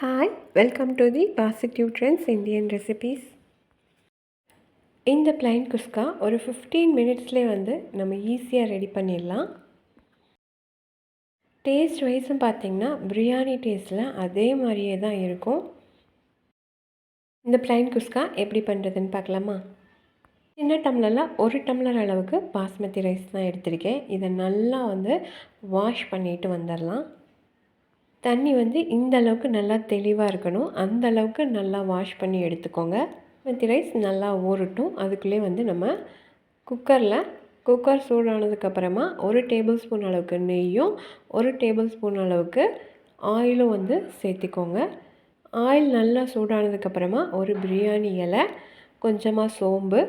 Hi welcome to the positive trends Indian recipes இந்த plain kuska ஒரு fifteen மினிட்ஸ்லேயே வந்து நம்ம ஈஸியாக ரெடி பண்ணிடலாம். டேஸ்ட் வைஸும் பார்த்திங்கன்னா பிரியாணி டேஸ்ட்டில் அதே மாதிரியே தான் இருக்கும். இந்த பிளைன் குஸ்கா எப்படி பண்ணுறதுன்னு பார்க்கலாமா? சின்ன டம்ளரில் ஒரு டம்ளர் அளவுக்கு பாஸ்மதி ரைஸ் தான் எடுத்திருக்கேன். இதை நல்லா வந்து வாஷ் பண்ணிவிட்டு வந்துடலாம். தண்ணி வந்து இந்த அளவுக்கு நல்லா தெளிவாக இருக்கணும். அந்த அளவுக்கு நல்லா வாஷ் பண்ணி எடுத்துக்கோங்க. பாஸ்மதி ரைஸ் நல்லா ஊறட்டும். அதுக்குள்ளே வந்து நம்ம குக்கரில் குக்கர் சூடானதுக்கப்புறமா ஒரு டேபிள் ஸ்பூன் அளவுக்கு நெய்யும் ஒரு டேபிள் ஸ்பூன் அளவுக்கு ஆயிலும் வந்து சேர்த்திக்கோங்க. ஆயில் நல்லா சூடானதுக்கப்புறமா ஒரு பிரியாணி இலை கொஞ்சமாக சோம்பு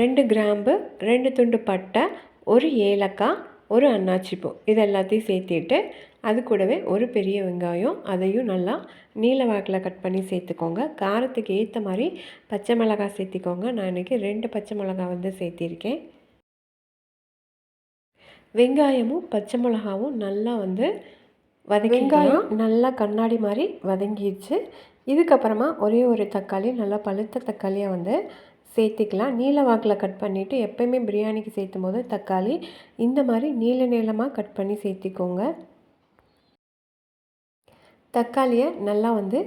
ரெண்டு கிராம்பு ரெண்டு துண்டு பட்டை ஒரு ஏலக்காய் ஒரு அன்னாச்சிப்பூ இது எல்லாத்தையும் சேர்த்திட்டு அது கூடவே ஒரு பெரிய வெங்காயம் அதையும் நல்லா நீல வாக்கில் கட் பண்ணி சேர்த்துக்கோங்க. காரத்துக்கு ஏற்ற மாதிரி பச்சை மிளகாய் சேர்த்திக்கோங்க. நான் இன்றைக்கி ரெண்டு பச்சை மிளகாய் வந்து சேர்த்திருக்கேன். வெங்காயமும் பச்சை மிளகாவும் நல்லா வந்து வதங்கி வெங்காயம் நல்லா கண்ணாடி மாதிரி வதங்கிடுச்சு. இதுக்கப்புறமா ஒரே ஒரு தக்காளி நல்லா பழுத்த தக்காளியை வந்து சேர்த்திக்கலாம். நீல வாக்கில் கட் பண்ணிவிட்டு எப்போயுமே பிரியாணிக்கு சேர்த்தும் போது தக்காளி இந்த மாதிரி நீள நீளமாக கட் பண்ணி சேர்த்திக்கோங்க. தக்காளியை நல்லா வந்து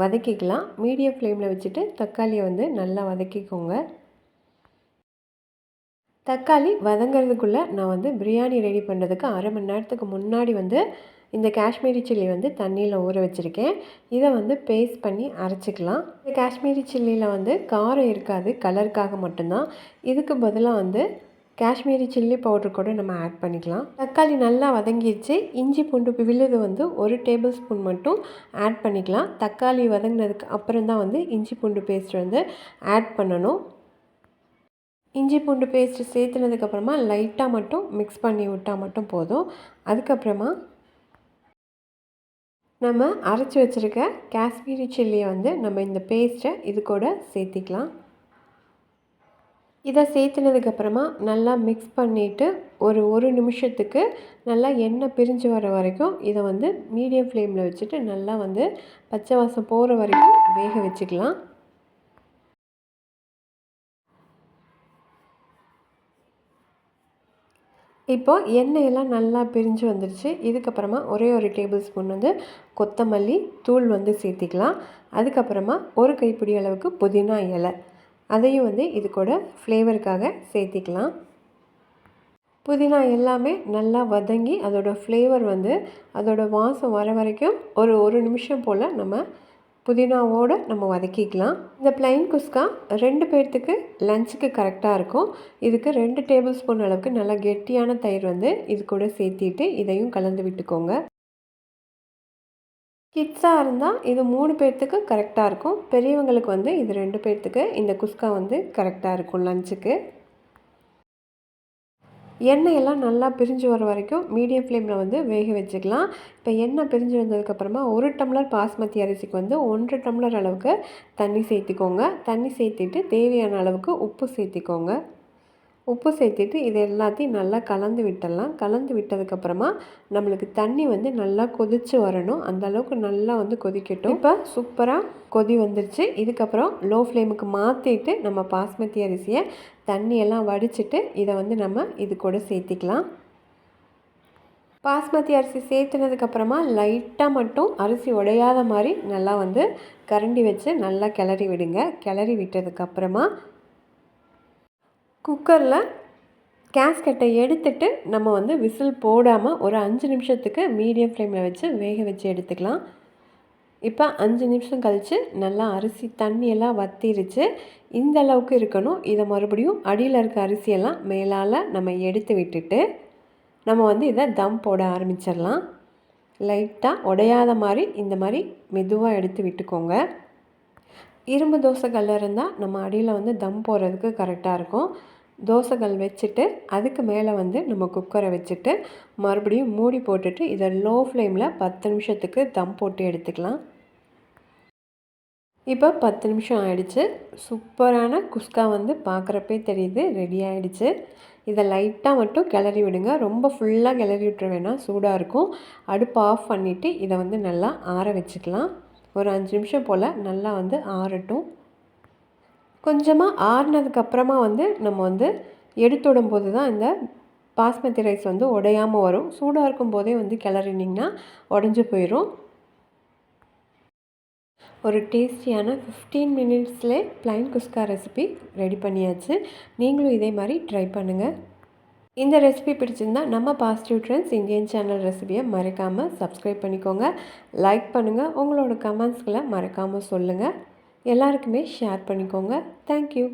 வதக்கிக்கலாம். மீடியம் ஃப்ளேமில் வச்சுட்டு தக்காளியை வந்து நல்லா வதக்கிக்கோங்க. தக்காளி வதங்கிறதுக்குள்ளே நான் வந்து பிரியாணி ரெடி பண்ணுறதுக்கு அரை மணி நேரத்துக்கு முன்னாடி வந்து இந்த காஷ்மீரி சில்லி வந்து தண்ணியில் ஊற வச்சுருக்கேன். இதை வந்து பேஸ்ட் பண்ணி அரைச்சிக்கலாம். இந்த காஷ்மீரி சில்லியில் வந்து காரம் இருக்காது கலருக்காக மட்டும்தான். இதுக்கு பதிலாக வந்து காஷ்மீரி சில்லி பவுடர் கூட நம்ம ஆட் பண்ணிக்கலாம். தக்காளி நல்லா வதங்கிடுச்சு இஞ்சி பூண்டு விழுது வந்து ஒரு டேபிள் ஸ்பூன் மட்டும் ஆட் பண்ணிக்கலாம். தக்காளி வதங்கினதுக்கு அப்புறம் தான் வந்து இஞ்சி பூண்டு பேஸ்ட் வந்து ஆட் பண்ணணும். இஞ்சி பூண்டு பேஸ்ட்டு சேர்த்துனதுக்கப்புறமா லைட்டாக மட்டும் மிக்ஸ் பண்ணி விட்டால் மட்டும் போதும். அதுக்கப்புறமா நம்ம அரைச்சி வச்சுருக்க காஷ்மீரி சில்லியை வந்து நம்ம இந்த பேஸ்ட்டை இது கூட சேர்த்திக்கலாம். இதை சேர்த்துனதுக்கப்புறமா நல்லா மிக்ஸ் பண்ணிவிட்டு ஒரு ஒரு நிமிஷத்துக்கு நல்லா எண்ணெய் பிரிஞ்சு வர வரைக்கும் இதை வந்து மீடியம் ஃப்ளேமில் வச்சுட்டு நல்லா வந்து பச்சை வாசம் போகிற வரைக்கும் வேக வச்சுக்கலாம். இப்போது எண்ணெயெல்லாம் நல்லா பிரிஞ்சு வந்துடுச்சு இதுக்கப்புறமா ஒரே ஒரு டேபிள் ஸ்பூன் வந்து கொத்தமல்லி தூள் வந்து சேர்த்திக்கலாம். அதுக்கப்புறமா ஒரு கைப்பிடி அளவுக்கு புதினா இலை. அதையும் வந்து இது கூட ஃப்ளேவருக்காக சேர்த்திக்கலாம். புதினா எல்லாமே நல்லா வதங்கி அதோடய ஃப்ளேவர் வந்து அதோடய வாசம் வர வரைக்கும் ஒரு ஒரு நிமிஷம் போல் நம்ம புதினாவோடு நம்ம வதக்கிக்கலாம். இந்த பிளைன் குஸ்கா ரெண்டு பேர்த்துக்கு லஞ்சுக்கு கரெக்டாக இருக்கும். இதுக்கு ரெண்டு டேபிள் ஸ்பூன் அளவுக்கு நல்லா கெட்டியான தயிர் வந்து இது கூட சேர்த்திட்டு இதையும் கலந்து விட்டுக்கோங்க. கிட்ஸாக இருந்தால் இது மூணு பேர்த்துக்கு கரெக்டாக இருக்கும். பெரியவங்களுக்கு வந்து இது ரெண்டு பேர்த்துக்கு இந்த குஸ்கா வந்து கரெக்டாக இருக்கும் லஞ்சுக்கு. எண்ணெயெல்லாம் நல்லா பிரிஞ்சு வர வரைக்கும் மீடியம் ஃப்ளேமில் வந்து வேக வச்சுக்கலாம். இப்போ எண்ணெய் பிரிஞ்சு வந்ததுக்கப்புறமா ஒரு டம்ளர் பாஸ்மதி அரிசிக்கு வந்து ஒன்றரை டம்ளர் அளவுக்கு தண்ணி சேர்த்திக்கோங்க. தண்ணி சேர்த்திட்டு தேவையான அளவுக்கு உப்பு சேர்த்திக்கோங்க. உப்பு சேர்த்துட்டு இது எல்லாத்தையும் நல்லா கலந்து விட்டுடலாம். கலந்து விட்டதுக்கப்புறமா நம்மளுக்கு தண்ணி வந்து நல்லா கொதித்து வரணும். அந்த அளவுக்கு நல்லா வந்து கொதிக்கட்டும். இப்போ சூப்பராக கொதி வந்துருச்சு. இதுக்கப்புறம் லோ ஃப்ளேமுக்கு மாற்றிட்டு நம்ம பாஸ்மதி அரிசியை தண்ணியெல்லாம் வடிச்சிட்டு இதை வந்து நம்ம இது கூட சேர்த்திக்கலாம். பாஸ்மதி அரிசி சேர்த்துனதுக்கப்புறமா லைட்டாக மட்டும் அரிசி உடையாத மாதிரி நல்லா வந்து கரண்டி வச்சு நல்லா கிளறி விடுங்க. கிளறி விட்டதுக்கப்புறமா குக்கரில் கேஸ்கட்டை எடுத்துட்டு நம்ம வந்து விசில் போடாமல் ஒரு அஞ்சு நிமிஷத்துக்கு மீடியம் ஃப்ளேமில் வச்சு வேக வச்சு எடுத்துக்கலாம். இப்போ அஞ்சு நிமிஷம் கழித்து நல்லா அரிசி தண்ணியெல்லாம் வத்திருச்சு. இந்த அளவுக்கு இருக்கணும். இதை மறுபடியும் அடியில் இருக்க அரிசியெல்லாம் மேலால் நம்ம எடுத்து விட்டுட்டு நம்ம வந்து இதை தம் போட ஆரம்பிச்சிடலாம். லைட்டாக உடையாத மாதிரி இந்த மாதிரி மெதுவாக எடுத்து விட்டுக்கோங்க. இரும்பு தோசை கல் இருந்தால் நம்ம அடியில் வந்து தம் போடுறதுக்கு கரெக்டாக இருக்கும். தோசைகள் வச்சுட்டு அதுக்கு மேலே வந்து நம்ம குக்கரை வச்சுட்டு மறுபடியும் மூடி போட்டுட்டு இதை லோ ஃப்ளேமில் பத்து நிமிஷத்துக்கு தம் போட்டு எடுத்துக்கலாம். இப்போ பத்து நிமிஷம் ஆயிடுச்சு. சூப்பரான குஸ்கா வந்து பார்க்குறப்பே தெரியுது ரெடி ஆகிடுச்சு இதை லைட்டாக மட்டும் கிளறி விடுங்க. ரொம்ப ஃபுல்லாக கிளறி விட்டுற வேணாம் சூடாக இருக்கும். அடுப்பு ஆஃப் பண்ணிவிட்டு இதை வந்து நல்லா ஆற வச்சுக்கலாம். ஒரு அஞ்சு நிமிஷம் போல் நல்லா வந்து ஆறட்டும். கொஞ்சமாக ஆறுனதுக்கப்புறமா வந்து நம்ம வந்து எடுத்துடும் போது தான் இந்த பாஸ்மதி ரைஸ் வந்து உடையாமல் வரும். சூடாக இருக்கும் போதே வந்து கிளறினிங்கன்னா உடஞ்சி போயிடும் ஒரு டேஸ்டியான ஃபிஃப்டீன் மினிட்ஸ்லே ப்ளைன் குஸ்கா ரெசிபி ரெடி பண்ணியாச்சு. நீங்களும் இதே மாதிரி ட்ரை பண்ணுங்கள் இந்த ரெசிபி பிடிச்சிருந்தா நம்ம பாசிட்டிவ் ட்ரெண்ட்ஸ் இந்தியன் சேனல் ரெசிபியை மறக்காமல் சப்ஸ்கிரைப் பண்ணிக்கோங்க. லைக் பண்ணுங்கள் உங்களோட கமெண்ட்ஸ்களை மறக்காமல் சொல்லுங்கள் எல்லாருக்குமே ஷேர் பண்ணிக்கோங்க. தேங்க்யூ